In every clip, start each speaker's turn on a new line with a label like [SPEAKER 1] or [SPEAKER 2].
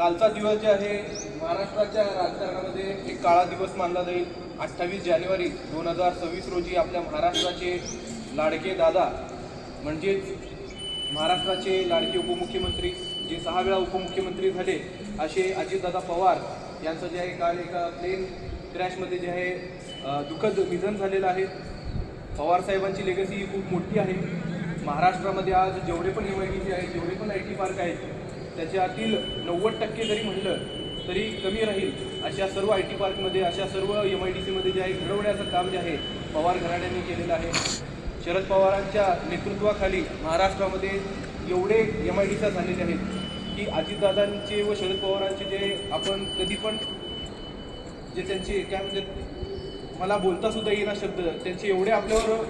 [SPEAKER 1] कालचा दिवस जे आहे महाराष्ट्राच्या राजकारणामध्ये एक काळा दिवस मानला जाईल. अठ्ठावीस जानेवारी दोन हजार सव्वीस रोजी आपल्या महाराष्ट्राचे लाडके दादा म्हणजेच महाराष्ट्राचे लाडके उपमुख्यमंत्री जे सहा वेळा उपमुख्यमंत्री झाले असे अजितदादा पवार यांचं जे आहे काल एका प्लेन क्रॅशमध्ये जे आहे दुःखद निधन झालेलं आहे. पवार साहेबांची लेगसी ही खूप मोठी आहे. महाराष्ट्रामध्ये आज जेवढे पण एम आय डी सी आहेत जेवढे पण आय टी पार्क आहेत त्याच्यातील नव्वद टक्के जरी म्हणलं तरी कमी राहील. अशा सर्व आय टी पार्कमध्ये अशा सर्व एम आय डी सीमध्ये जे आहे घडवण्याचं काम जे आहे पवार घराण्याने केलेलं आहे. शरद पवारांच्या नेतृत्वाखाली महाराष्ट्रामध्ये एवढे एम आय डी झालेले आहेत की अजितदादांचे व शरद पवारांचे जे आपण कधी पण जे त्यांचे काय म्हणजे मला बोलता सुद्धा येईना शब्द त्यांचे एवढे आपल्यावर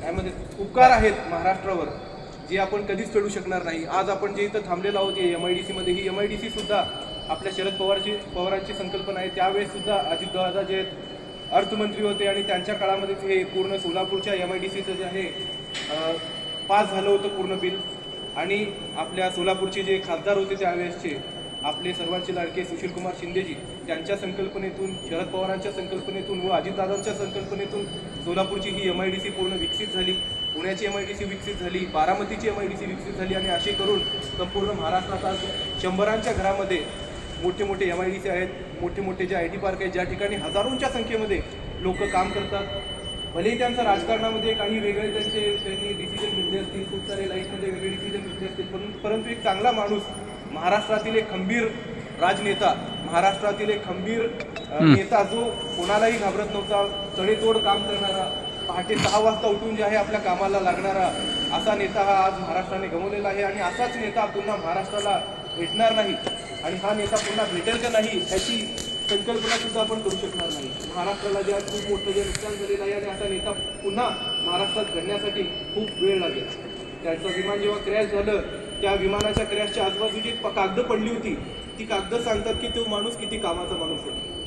[SPEAKER 1] काय म्हणजे उपकार आहेत महाराष्ट्रावर. जे आपण कधीच फेडू शकणार नाही. आज आपण जे इथं थांबलेलो आहोत एम आय डी सीमध्ये ही एम आय डी सी सुद्धा आपल्या शरद पवारची पवारांची संकल्पना आहे. त्यावेळेस सुद्धा अजितदादा जे अर्थमंत्री होते आणि त्यांच्या काळामध्ये हे पूर्ण सोलापूरच्या एम आय डी सीचं जे आहे पास झालं होतं पूर्ण बिल. आणि आपल्या सोलापूरचे जे खासदार होते त्यावेळेसचे आपले सर्वांचे लाडके सुशीलकुमार शिंदेजी त्यांच्या संकल्पनेतून शरद पवारांच्या संकल्पनेतून व अजितदादांच्या संकल्पनेतून सोलापूरची ही एम आय डी सी पूर्ण विकसित झाली. पुण्याची एम आय डी सी विकसित झाली बारामतीची एम आय डी सी विकसित झाली आणि असे करून संपूर्ण महाराष्ट्रात आज शंभरांच्या घरामध्ये मोठे मोठे एम आय डी सी आहेत मोठे मोठे जे आय टी पार्क आहेत ज्या ठिकाणी हजारोंच्या संख्येमध्ये लोक काम करतात. भलेही त्यांचं राजकारणामध्ये काही वेगळे त्यांचे त्यांनी डिसिजन घेतले असतील खूप सारे लाईफमध्ये वेगळे डिसिजन घेतले असतील परंतु एक चांगला माणूस महाराष्ट्रातील एक खंबीर राजनेता महाराष्ट्रातील एक खंबीर नेता जो कोणालाही घाबरत नव्हता तडेतोड काम करणारा पहाटे सहा वाजता उठून जे आहे आपल्या कामाला लागणारा असा नेता हा आज महाराष्ट्राने गमवलेला आहे आणि असाच नेता पुन्हा महाराष्ट्राला भेटणार नाही आणि हा नेता पुन्हा भेटेल का नाही ह्याची संकल्पना सुद्धा आपण करू शकणार नाही. महाराष्ट्राला जे आज खूप मोठं जे नुकसान झालेलं आहे आणि असा नेता पुन्हा महाराष्ट्रात घडण्यासाठी खूप वेळ लागेल. त्याचं विमान जेव्हा क्रॅश झालं त्या विमानाच्या क्रॅशच्या आजूबाजूची प- कागदं पडली होती. ती कागदं सांगतात की तो माणूस किती कामाचा माणूस होता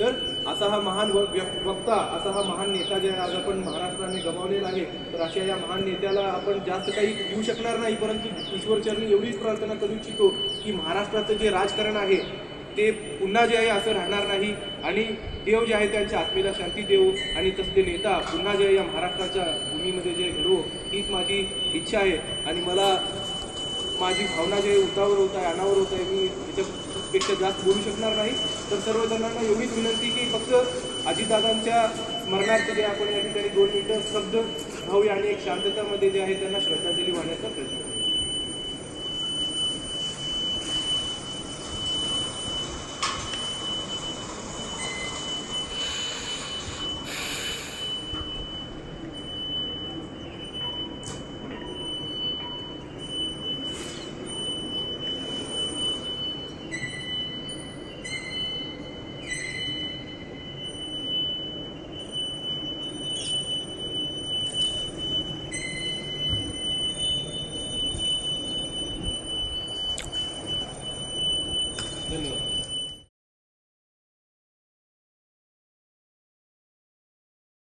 [SPEAKER 1] तर असा हा महान व- वक्ता असा हा महान नेता जे आज आपण महाराष्ट्राने गमावलेला आहे तर अशा या महान नेत्याला आपण जास्त काही देऊ शकणार नाही परंतु ईश्वरचरणी एवढीच प्रार्थना करू इच्छितो की महाराष्ट्राचं जे राजकारण आहे ते पुन्हा जे आहे असं राहणार नाही. आणि देव जे आहे त्यांच्या आत्मेला शांती देऊ आणि तसले नेता पुन्हा जे आहे या महाराष्ट्राच्या भूमीमध्ये जे घडो हीच माझी इच्छा आहे. आणि मला माझी भावना जे उतावर होत आहे अनावर होत आहे मी याच्यापेक्षा जास्त बोलू शकणार नाही. तर सर्व जणांना एवढीच विनंती की फक्त अजितदादांच्या स्मरणार्थ जे आपण या ठिकाणी दोन मिनिटं शब्द भाऊ आणि एक शांततामध्ये जे आहे त्यांना श्रद्धांजली वाहण्याचा प्रयत्न 没有。